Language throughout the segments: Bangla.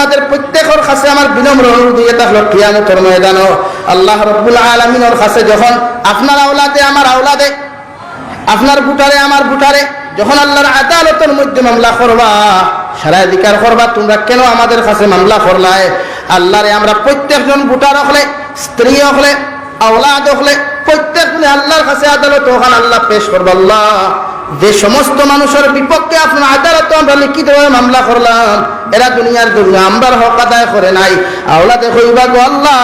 তোমাদের প্রত্যেকের কাছে আমার বিনম্র হয়ে থাকল কিয়ামতের ময়দানও। আল্লাহ রব্বুল আলমিনের কাছে যখন আপনার আওলাদে আমার আওলাদে, আপনার বুটারে আমার বুটারে যখন আল্লাহর আদালতের মধ্যে মামলা করবা, সারা অধিকার করবা, তোমরা কেন আমাদের কাছে মামলা করলাই? আল্লাহরে আমরা প্রত্যেকজন বুটার হলে, স্ত্রী হলে, আওলাদ হলে, প্রত্যেকজনে আল্লাহর কাছে আদালত ওখানে আল্লাহ পেশ করব আল্লাহ। যে সমস্ত মানুষের বিপক্ষে আপনার আদালত আমরা লিখিতভাবে মামলা করলাম, এরা দুনিয়ার জন্য আমরা হক আদায় করে নাই। আওলাদে হইবা গো আল্লাহ,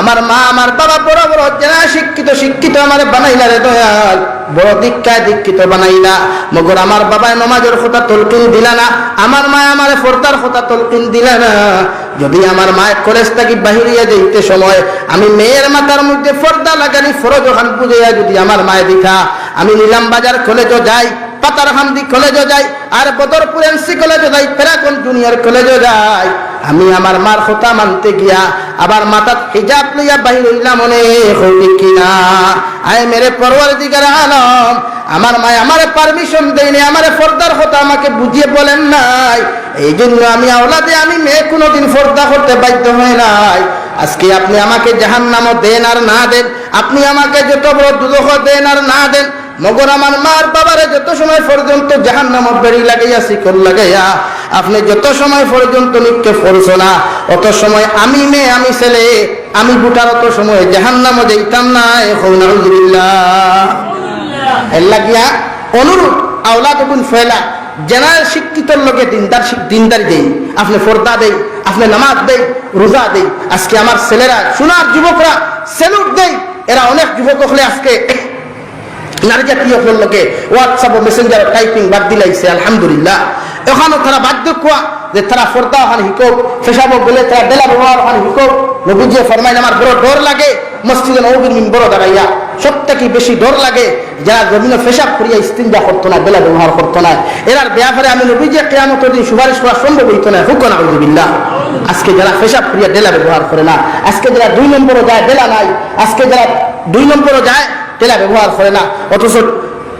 আমার মা, আমার বাবা বড় বড় যারা শিক্ষিত শিক্ষিত আমার বানাইলা রে দয়াল। বড় দীক্ষায় দীক্ষিত বানাইলা। মগর আমার বাবায় নমাজের কথা তলকিন দিলা না, আমার মা আমার ফোরতার কথা তলকিন দিলা না। যদি আমার মায়ের কলেজ থাকি বাহিরিয়া যাইতে সময়, আমি মেয়ের মাথার মধ্যে ফর্দা লাগানি ফরজ ওখান বুঝাইয়া যদি আমার মায়ে দিখা আমি নিলাম বাজার কলেজও যাই পাতার হান্দি কলেজও যাই, আর বদরপুর এনসি কলেজও যাই প্যারাকন জুনিয়র কলেজও যাই। আমি আমার মার কথা মানতে গিয়া, আবার মাথাত হিজাব লইয়া বাহির হইলাম মনে হইলি কিনা। আয় মেরে পরওয়ার দিগার আলম, আমার মায় আমারে পারমিশন দেয়নি, আমারে ফর্দার কথা আমাকে বুঝিয়ে বলেন নাই। এই জন্য আমি আওলাদে আমি মেয়ে কোনোদিন ফর্দা করতে বাধ্য হয় নাই। আজকে আপনি আমাকে জাহান নামও দেন আর না দেন, আপনি আমাকে যত বড় দুদক দেন আর না দেন মগর আমার মার বাবারে যত সময় পর্যন্ত জাহান নাম বেড়ি লাগাইয়া শিকল লাগাইয়া, আপনি যত সময় পর্যন্ত নিক্ষেপ করছ না, অত সময় আমি মেয়ে, আমি ছেলে, আমি বুটার অত সময় জাহান নামও যেতাম না এর লাগিয়া অনুরূপ আওলাদ গুণ ফেলা জেনারেল শিক্ষিতর লোকে দিনদার দিনদারি দেই, আপনি ফর্দা দেই, আপনি নামাজ দেই, রোজা দেই, আজকে আমার ছেলেরা, সোনার যুবকরা, সেলুট দেই, এরা অনেক যুবক হলে আজকে নারী জাতীয় লোকে হোয়াটসঅ্যাপ মেসেঞ্জার টাইপিং বাদ দিলাইছে, আলহামদুলিল্লাহ। এখানেও তারা বাধ্য কোয়া যে তারা ফর্দা ওখানে হিকক, ফেসাবো বলে তারা বেলা ব্যবহার ওখানে হিকক। নবুজিয়ে ফরমাইন, আমার বড় ডর লাগে মসজিদে নবীর বড় দাঁড়াইয়া। সব থেকে বেশি ডর লাগে যারা জমিনে ফেসাব করিয়া ইস্তিনজা করতো না বেলা ব্যবহার করতো না। এরার ব্যাপারে আমি নবীজিয়ে কেয়ামতের দিন সুপারিশ করা সম্ভব হইতো না। হুক না হইবিল্লা আজকে যারা ফেসাব করিয়া ডেলা ব্যবহার করে না, আজকে যারা দুই নম্বরও যায় ডেলা নাই। আজকে যারা দুই নম্বরও যায় তেলা ব্যবহার করে না। অথচ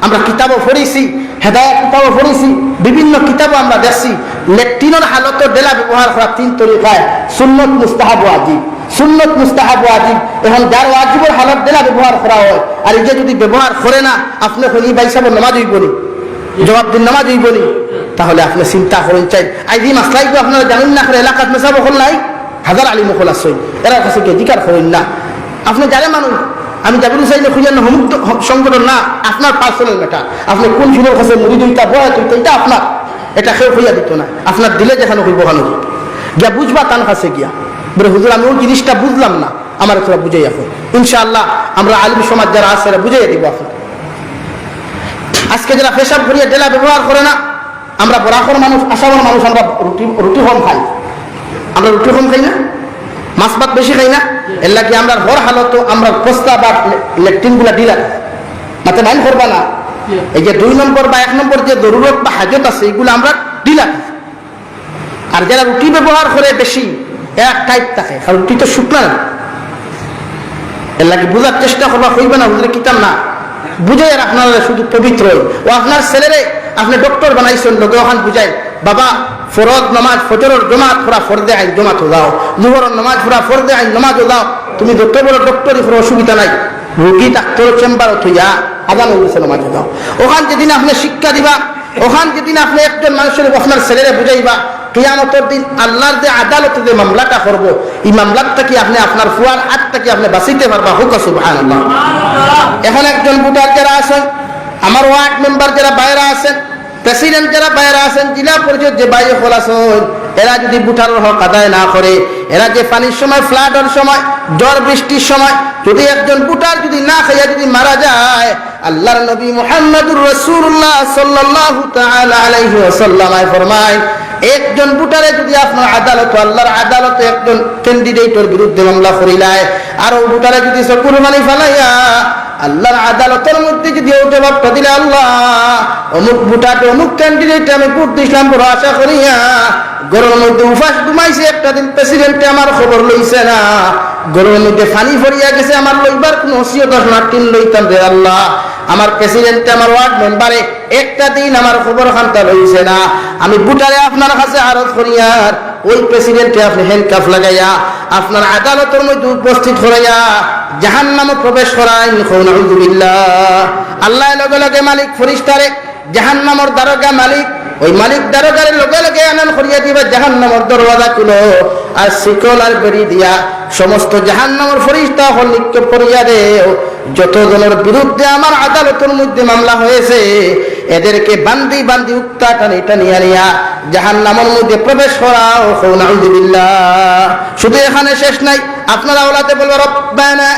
আমরা কিতাবও পড়েছি, হেদায়ত কিতাবও পড়েছি, বিভিন্ন কিতাবও আমরা দেখছি। লেট্রিনের হালত ডেলা ব্যবহার করা তিন তরিকায়, সুন্নত, মুস্তাহাব ওয়াজিব সুন্নত, মুস্তাহাব ওয়াজিব এখন যার ওয়াজিবের হালত ডেলা ব্যবহার করা হয়। আর এই যে যদি ব্যবহার করে না, আপনি হলি ভাই সাহেব নামাজ হইবনি জবাব দিন, নামাজ হইবনি তাহলে আপনি চিন্তা করেন, চাই, আই দি মাসলাইগুলো আপনারা জানেন না, করে এলাকাত মেসাব হল নাই? হাজার আলী মহল আছে। এরা কাছে জিকার করেন না? আপনি জানে মানুষ আমি জাবির চাইলে খুঁজেন মুক্ত সংগঠন না, আপনার পার্সোনাল ম্যাটার আপনি কোন ফিরের কাছে মুড়ি দুইটা, বয়া দুইটা এটা আপনার। এটা কেউ হইয়া দিত না। আপনার দিলে যেখানে হইব ওখানে। গিয়া বুঝবা তান কাছে গিয়া। বলে, হুজুর, আমি ওই জিনিসটা বুঝলাম না। আমার তোরা বুঝাই এখন ইনশাআল্লাহ, আমরা আলিম সমাজ যারা আছে বুঝাই দিব এখন আজকে যারা পেশাব করিয়া ডেলা ব্যবহার করে না, আমরা বরাকর মানুষ আসামর মানুষ, আমরা রুটি রুটি কম খাই। আমরা রুটি কম খাই না? মাছ ভাত বেশি খাই না। এর লাগে আমরা হর হালত আমরা পোস্তা বা লেট্রিনগুলা দিলাম। মাতে মাইন করবা না। এই যে দুই নম্বর বা এক নম্বর যে জরুরত বা হাজত আছে এগুলো আমরা দিলাম। আর যারা রুটি ব্যবহার করে বেশি এক টাইপ থাকে কারণ রুটি তো শুকনা। না এর লাগে বোঝার চেষ্টা করবা হইবে না হুজুরে কিতাম না। বুঝে আর আপনারা শুধু পবিত্র। ও আপনার ছেলেরে আপনি ডক্টর বানাইছেন লোকে ওখান বুঝাই বাবা ফরদ নমাজ, ফজরের জমাত ফুরা ফরদে আইন জমাত যাও। জুহরের নমাজ ফুরা ফরদে আইন নমাজ যাও। তুমি যত বড় ডক্টরই কোনো অসুবিধা নাই। রুগী ডাক্তার চেম্বার থইয়া আদান হইছে নমাজ যাও। ওখান যেদিন আপনি শিক্ষা দিবা, ওখান যেদিন আপনি একজন মানুষের আপনার ছেলেরে বুঝাইবা, কিয়ামতের দিন আল্লাহর যে আদালতে যে মামলাটা করব, এই মামলাটা কি আপনি আপনার ফুয়ার আটটা কি আপনি বাঁচিতে পারবা? হুক সুবহানাল্লাহ। এখন একজন ভোটার যারা আছেন, আমার ওয়ার্ড মেম্বার যারা বাইরে আছেন প্রেসিডেন্ট যারা বাইরে আছেন, জেলা পরিষদ যে বাইরে হল এরা যদি ভোটারের হক আদায় না করে, এরা যে পানির সময় ফ্লাডের সময় ঝড় বৃষ্টির সময়, যদি একজন বুটার যদি না খাইয়া যদি মারা যায়, আল্লাহর নবী মোহাম্মদুর রসুল্লাহ সাল্লাহ আলাইহি ওয়াসাল্লাম ফরমায় একজন ভোটারে যদি আপনার আদালত, আল্লাহর আদালতে একজন ক্যান্ডিডেটের বিরুদ্ধে মামলা করিলায়, আর ও ভোটারে যদি চকুর মানি ফেলাইয়া, আল্লাহর আদালতের মধ্যে যদি ও জবাবটা দিলে আল্লাহ, অমুক ভোটারকে অমুক ক্যান্ডিডেট আমি ভোট দিছিলাম বড় আশা করিয়া গরমের মধ্যে উপাস ঘুমাইছে, একটা দিন প্রেসিডেন্টে আমার খবর লইছে না গরমের মধ্যে ফানি ফরিয়া গেছে, আমার লইবার কোন ওসিয়ত না টিন লইতাম রে আল্লাহ। আমার প্রেসিডেন্ট আমার ওয়ার্ড মেম্বারে একটা দিন আমার খবর খান্তা লইছে না। আমি বুটারে আপনার কাছে আরজ করিয়ার ওই প্রেসিডেন্টে আপনি হ্যান্ডকাফ লাগাইয়া আপনার আদালতের মধ্যে উপস্থিত করাইয়া জাহান নামে প্রবেশ করাইন আল্লাহ লগে লগে মালিক ফরিস্তারে জাহান নামর দারোগা মালিক, ওই মালিক দারোগারের লগে লগে আনন্দ করিয়া দিবা জাহান নামর দরওয়াজা খুলো আর শিকল আর বেরি দিয়া সমস্ত জাহান নামর ফরিস্তা হল নিক্ষেপ করিয়া দে যতজনের বিরুদ্ধে আমার আদালতের মধ্যে মামলা হয়েছে, এদেরকে বান্দি বান্দি উত্তা টানি টানিয়া নিয়া জাহান নামের মধ্যে প্রবেশ করাও নাউজুবিল্লাহ শুধু এখানে শেষ নাই, আপনারা ওলাতে বলব, রব্বানা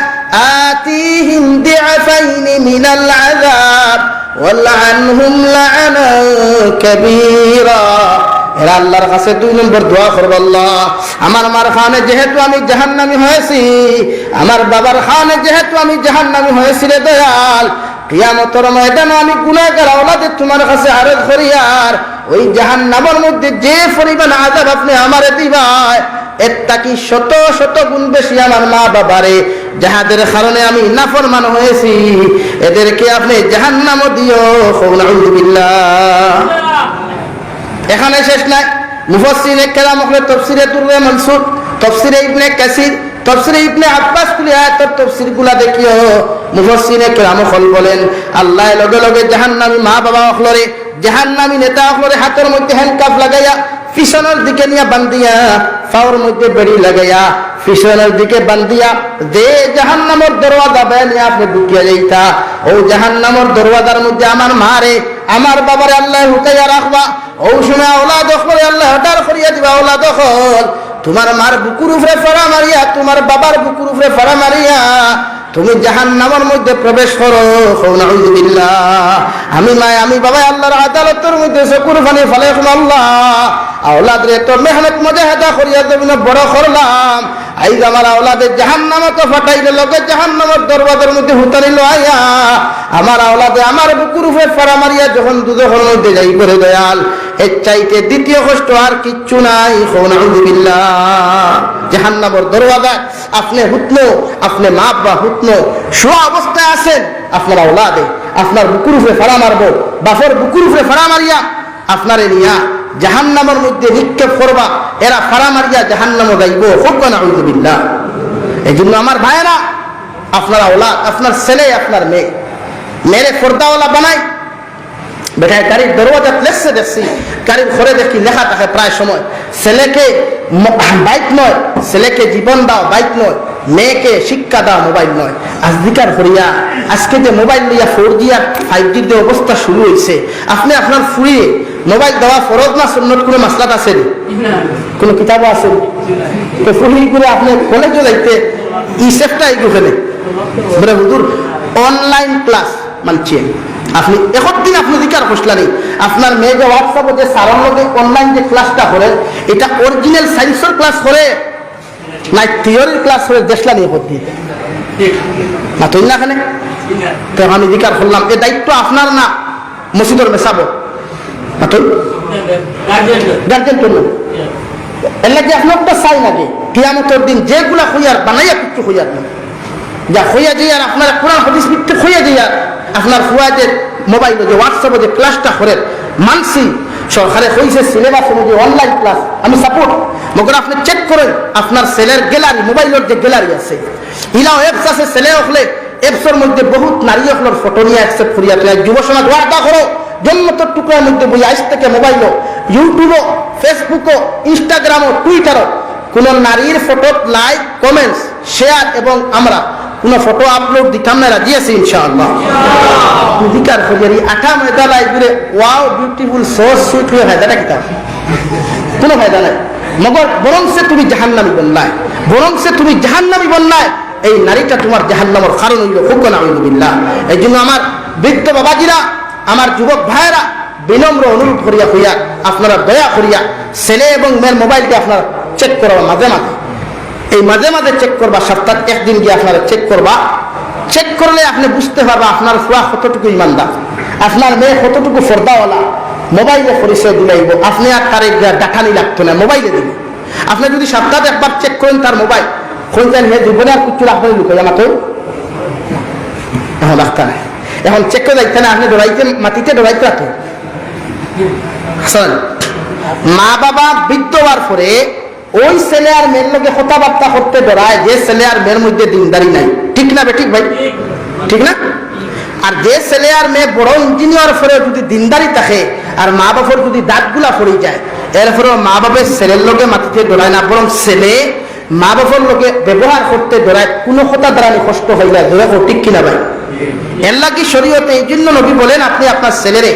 আতিহিম দিআফাইন মিনাল আযাব ওয়ালআনহুম লা'না কাবীরা। এরা আল্লাহর কাছে দুই নম্বর দোয়া করব আল্লাহ। আমার মার খানে যেহেতু আমি জাহান্নামি হয়েছি, আমার বাবার খানে যেহেতু আমি জাহান্নামি হয়েছি রে দয়াল, কিয়ামতর ময়দানে আমি গুনাহগার আওলাদে তোমার কাছে আরজ করি আর ওই জাহান জাহান্নামের মধ্যে যে পরিমাণ আযাব আপনি আমারে দিবাই এরটা কি শত শত গুণ বেশি আমার মা বাবারে, যাহাদের কারণে আমি নাফরমান হয়েছি। এদেরকে আপনি জাহান্নামও দিও নাউযুবিল্লাহ এখানে শেষ নাই। মুফসিরে কেরাম হলে তফসিরে দুর্গে মনসুর, তফসিরে ইবনে কাসির, তফসিরে ইবনে আব্বাস তুলি আয়াতের তফসিরগুলা দেখিও। মুফসিরে কেরাম হল বলেন, আল্লাহ লগে লগে জাহান্নামী মা বাবা হলরে জাহান্নামী নেতা হলরে হাতের মধ্যে হ্যান্ডকাফ লাগাইয়া, পিছনের দিকে নিয়ে বান্দিয়া ফাওর মধ্যে বেড়ি লাগাইয়া, পিছনের দিকে বান্দিয়া দে জাহান্নামর দরওয়াজা বেয়ে নিয়ে আপনি ঢুকিয়া যাইতা। ও জাহান্নামর দরওয়াজার মধ্যে আমার মারে, আমার বাবারে আল্লাহ হুকাইয়া রাখবা। শুনে ওলা দখল আল্লাহ হটার করিয়া দিবা ওলা দখল তোমার মার বুকুর উপরে ফেরা মারিয়া, তোমার বাবার বুকুর উপরে ফেরা মারিয়া, তুমি জাহান নামের মধ্যে প্রবেশ করো। আমি মায়, আমি বাবা আল্লাহর আদালতের মধ্যে চকুর ফানি ফলে আল্লাহ আওলাদ রে তো মেহনত মজাহেদা করিয়া তুমি বড় করলাম। আইজ আমার আওলাদের জাহান নামে ফাটাইলে লগে জাহান নামের দরবাদের মধ্যে হুতারিল আয়া আমার আওলাদে আমার বুকুর উপরে ফেরা মারিয়া যখন দুদখের মধ্যে যাই করে দয়াল, এর চাইতে দ্বিতীয় কষ্ট আর কিচ্ছু নাই নাউজুবিল্লাহ জাহান্নামর দরওয়াজা, আপনি হুতনো, আপনি মা বা হুতনো শোয়া অবস্থায় আছেন, আপনার আওলাদে, আপনার বুকুর উপরে ফাড়া মারবো বাফর বুকুর উপরে ফাড়া মারিয়া আপনারে নিয়া জাহান্নামের মধ্যে নিক্ষেপ করবা, এরা ফাড়া মারিয়া জাহান্নাম যাইব। হোক না আউযুবিল্লাহ এই জন্য আমার ভাইয়েরা, আপনার আওলাদ, আপনার ছেলে, আপনার মেয়ে, মেরে ফর্দাওয়ালা বানায় বেটায়, গাড়ির দরওয়াজা লেসছে দেখছি, গাড়ির ঘরে দেখি লেখা থাকে প্রায় সময়, ছেলেকে বাইক নয়, ছেলেকে জীবন দাও, বাইক নয়। মেয়েকে শিক্ষা দাও মোবাইল নয়। আজদিকার হরিয়া আজকে যে মোবাইল লইয়া ফোর জি আর ফাইভ জির যে অবস্থা শুরু হয়েছে আপনি আপনার ফুরিয়ে মোবাইল দেওয়া ফরজ না সুন্নত কোনো মাসলাত আছে? কোনো কিতাবও আছে? তো ফুরি করে আপনি কলেজে যাইতে ই সেফটা এই ফেলে বলে হুজুর অনলাইন ক্লাস মানছে আপনি এখন দিন আপনি দিকার ফসলা নেই আপনার মেয়ে যে হোয়াটসঅ্যাপে যে লগে অনলাইন যে ক্লাসটা করে এটা অরিজিনাল সায়েন্সের ক্লাস করে। না থিওরির ক্লাস করে দেশলা নিয়ে না তুই না এখানে তো আমি করলাম এ দায়িত্ব আপনার না মসজিদের মেশাবো না তুই? গার্জেন তো আপনার তো চাই নাকি কিয়ামতের দিন যেগুলা হইয়ার বানাইয়া কিছু হইয়ার না। যা হইয়া যাইয়ার আপনার কোরআন হদিস ভিত্তিক হইয়া যাইয়ার আপনার ফুয়াদের মোবাইল যে হোয়াটসঅ্যাপে যে ক্লাসটা করেন মানসি সরকারে হয়েছে সিলেবাস অনুযায়ী অনলাইন ক্লাস আমি সাপোর্ট মগর আপনি আপনার সেলের গ্যালারি, মোবাইলের যে গ্যালারি আছে ইলাও অ্যাপস আছে সেলে হলে অ্যাপসের মধ্যে বহুত নারী হলোর ফটো নিয়ে অ্যাকসেপ্ট করিয়া তুলে যুব সমাজ ওয়াদা করো, জন্মতর টুকরার মধ্যে বই আজ থেকে মোবাইলও ইউটিউবও ফেসবুকও ইনস্টাগ্রামও টুইটারও কোন নারীর ফটো লাইক কমেন্টস শেয়ার এবং আমরা কোন ফটো আপলোড দিতাম না, রাজি আছি ইনশাআল্লাহ। দিকার খবরি আঠা ময়দা লাই ঘুরে ওয়াও বিউটিফুল সো সুইট হয়ে ফায়দাটা কিতাব। কোনো ফায়দা নাই। মগর বরং সে তুমি জাহান্নামি বরং সে তুমি জাহান্নামি বন্যায়, এই নারীটা তোমার জাহান্নামর কারণ হইল হুকন আউযুবিল্লাহ এই জন্য আমার বৃদ্ধ বাবাজিরা, আমার যুবক ভাইয়েরা, বিনম্র অনুরোধ করিয়া হইয়া আপনারা দয়া করিয়া ছেলে এবং মেয়ের মোবাইলকে আপনারা চেক করবা মাঝে মাঝে। এই মাঝে মাঝে চেক করবা সপ্তাহ একদিন গিয়ে আপনারা চেক করবা। চেক করলে আপনি বুঝতে পারবা আপনার ফুয়া কতটুকু ইমানদার, আপনার মেয়ে কতটুকু ফর্দাওয়ালা মোবাইলে পরিচয় দিলাইব, আপনি আর তার ডাকানি লাগতো না, মোবাইলে দিবে। আপনি যদি সপ্তাহে একবার চেক করেন তার মোবাইল খুঁজলেন হে জীবনে আর কিছু আপনার লুকাই আমার তো এখন রাখতে নাই। এখন চেক করে যাইতে না, আপনি ডরাইতে মাটিতে ডরাইতে রাখে হাসান মা বাবা বৃদ্ধ হওয়ার পরে ওই ছেলে আর মেয়ের লোকে কথাবার্তা করতে ডরায় যে ছেলে আর মেয়ের মধ্যে দিনদারি নাই। ঠিক না বেঠিক ভাই? ঠিক না? আর যে ছেলে আর মেয়ে বড় ইঞ্জিনিয়ার পরে যদি দিনদারি থাকে আর মা বাবার যদি দাঁতগুলা পড়ে যায় এরপরে মা বাবার ছেলের লোকে মাটিতে ডরায় না, বরং ছেলে মা বাবার লোকে ব্যবহার করতে ডরায় কোনো কথা দ্বারা কষ্ট হয়ে যায় ধরে ঠিক কিনা ভাই। লাগি শরীয়তে এই জন্য নবী বলেন, আপনি আপনার ছেলেরে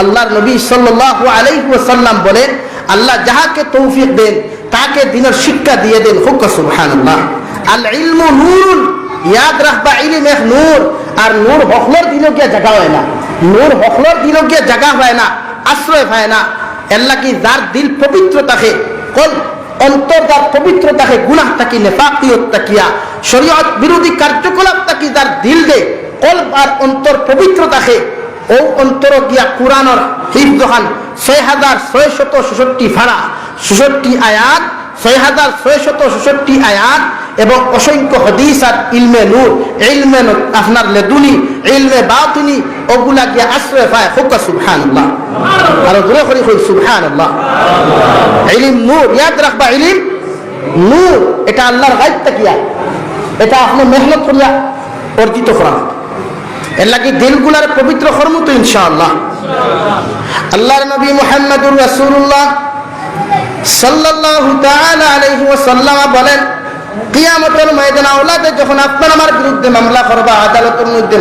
আল্লাহর নবী বলেন, আল্লাহ যাহাকে তৌফিক দেন, তাকে দিনের শিক্ষা দিয়ে দেন, হুক সুবহানাল্লাহ। আল ইলমু নূরুন, ইয়াদ রাখবা এক নূর আর নূর হকলর দিনও গিয়ে জায়গা হয় না। নূর হকলর দিনও গিয়ে জায়গা হয় না, আশ্রয় হয় না। এর লাগি যার দিল পবিত্র থাকে কল অন্তর যার পবিত্র থাকে গুনাহ থাকি নেফাকিয়ত তাকিয়া শরীয়ত বিরোধী কার্যকলাপ থাকি যার দিল দে, কল আর অন্তর পবিত্র থাকে ও অন্তর গিয়া কোরআনর হিফজহান ছয় হাজার ছয় শত ষষট্টি ফাড়া ষষট্টি আয়াত ছয় হাজার ছয় শত ষষট্টি আয়াত এবং অসংখ্য হদিস আর ইলমে নূর, ইলমে আপনার লেদুনি, ইলমে বাতিনি, ওগুলা গিয়া আশ্রয় পায়। হুকা সুবহানাল্লাহ। আর দূরে করি কই, সুবহানাল্লাহ। ইলিম নূর, ইয়াদ রাখবা, ইলিম নূর, এটা আল্লাহর গাইব তাকিয়া এটা আপনি মেহনত করিয়া অর্জিত করা। এর লাগি দিলগুলার পবিত্র কর্ম তো ইনশাআল্লাহ। আল্লাহর নবী মুহাম্মদুর রাসূলুল্লাহ আপনার মামলা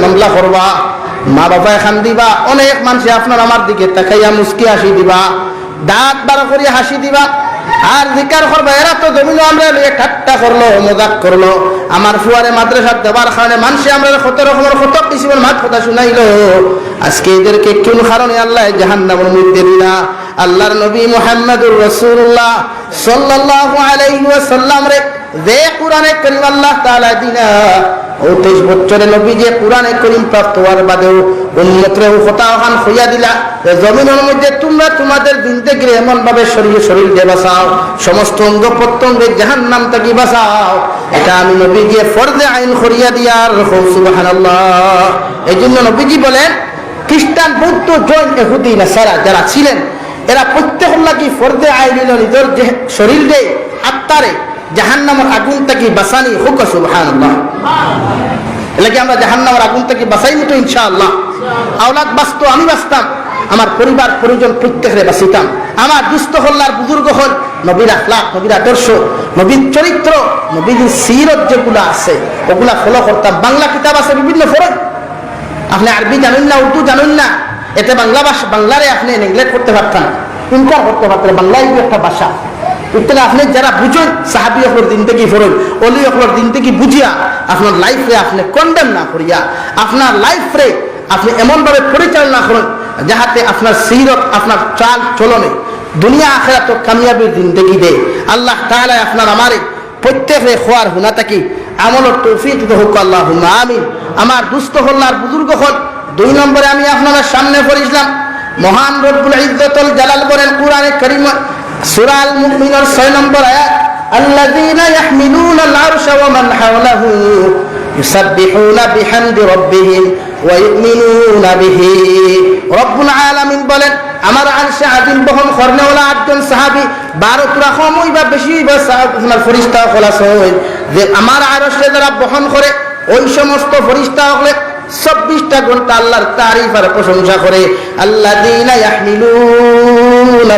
মামলা মা দিবা, অনেক দিকে তাকাইয়া মুস্কি হাসি দিবা, দাঁত বার করিয়া হাসি দিবা, আর জিকার করবা, এরা তো জমিন আমরা ঠাট্টা করল, মজাক করল, আমার ফুয়ারে মাদ্রাসা দেবার কারণে মানুষে আমরা কত রকমের কত কিসিমের মাত কথা শুনাইলো, আজকে এদেরকে কোন কারণে আল্লাহ জাহান্নামের মধ্যে দিলা? আল্লাহর নবী মুহাম্মদুর রাসূলুল্লাহ সাল্লাল্লাহু আলাইহি ওয়াসাল্লাম রে, যে কোরআনে করিম আল্লাহ তাআলা দিনা ও তেইশ বছরে নবী যে কোরআনে করিম প্রাপ্ত হওয়ার বাদেও উন্মতরে ও ওখান হইয়া দিলা। যে জমিনের মধ্যে তোমরা তোমাদের গিয়ে এমন ভাবে শরীর শরীর দিয়ে বাঁচাও, সমস্ত অঙ্গ প্রত্যঙ্গে জাহান নাম থেকে বাঁচাও। এটা আমি নবী গিয়ে ফর্দে আইন করিয়া দিয়ার সুবাহান এই জন্য নবীজি বলেন, খ্রিস্টান, বৌদ্ধ, জৈন এহুদি নাসারা যারা ছিলেন এরা প্রত্যেক লাগি ফর্দে আইন নিল নিজের যে শরীর দে, আত্মারে জাহান নামের আগুন থেকে বাঁচানি হোক সুবাহান এলাকি আমরা জাহান নামের আগুন থেকে বাঁচাই মতো ইনশাআল্লাহ? আওলাদ বাঁচতো, আমি বাঁচতাম। আমার পরিবার, পরিজন প্রত্যেকের বাঁচিতাম। আমার দুস্থ হল্লার বুজুর্গ হল নবীর আখলাক, নবীর আদর্শ, নবীর চরিত্র, নবীর সিরত যেগুলো আছে, ওগুলা ফলো করতাম। বাংলা কিতাব আছে, বিভিন্ন ফরজ আপনি আরবি জানেন না, উর্দু জানেন না। এতে বাংলা ভাষা, বাংলারে আপনি নেগলেক্ট করতে পারতেন। ইনকার করতে পারতেন বাংলাই একটা ভাষা? উত্তরে আপনি যারা বুঝুন, সাহাবি অকলর দিন থেকে ফরজ অলি অকলর দিন থেকে বুঝিয়া, আপনার লাইফে আপনি কন্ডেম না করিয়া, আপনার লাইফে আপনি এমনভাবে পরিচালনা করুন, যাহাতে আপনার সিরত আপনার চাল চলনে, দুনিয়া আখেরা তো কামিয়াবির দিন দেখি দে আল্লাহ তাহলে আপনার আমারে প্রত্যেকে খোয়ার হুনা থাকি, আমলের তৌফিক হোক আল্লাহ আমিন। আমার দুস্থ হল্লার বুজুর্গ হল দুই নম্বরে আমি আপনাদের সামনে পড়িছিলাম মহান রব্বুল ইজ্জতুল জালাল বলেন, কোরআনে কারীম, সূরা আল মুমিনের 6 নম্বর আয়াত, আল্লাযীনা ইয়াহমিলুনা আল আরশা ওয়া মান হাওলাহু ইউসাব্বিহুনা বিহামদি রাব্বিহিম ওয়া ইউমিনুনা বিহি। রব্বুল আলামিন বলেন, আমার আরশে আজিম বহন করনেওয়ালা আটজন সাহাবী বারো তুরা সময় বা বেশি বা সাহাব- ফরিস্তা খোলাস হয়। যে আমার আরশে যারা বহন করে, ওই সমস্ত ফরিস্তা হলে চব্বিশটা ঘণ্টা আল্লাহর তারিফ আর প্রশংসা করে আল্লাহ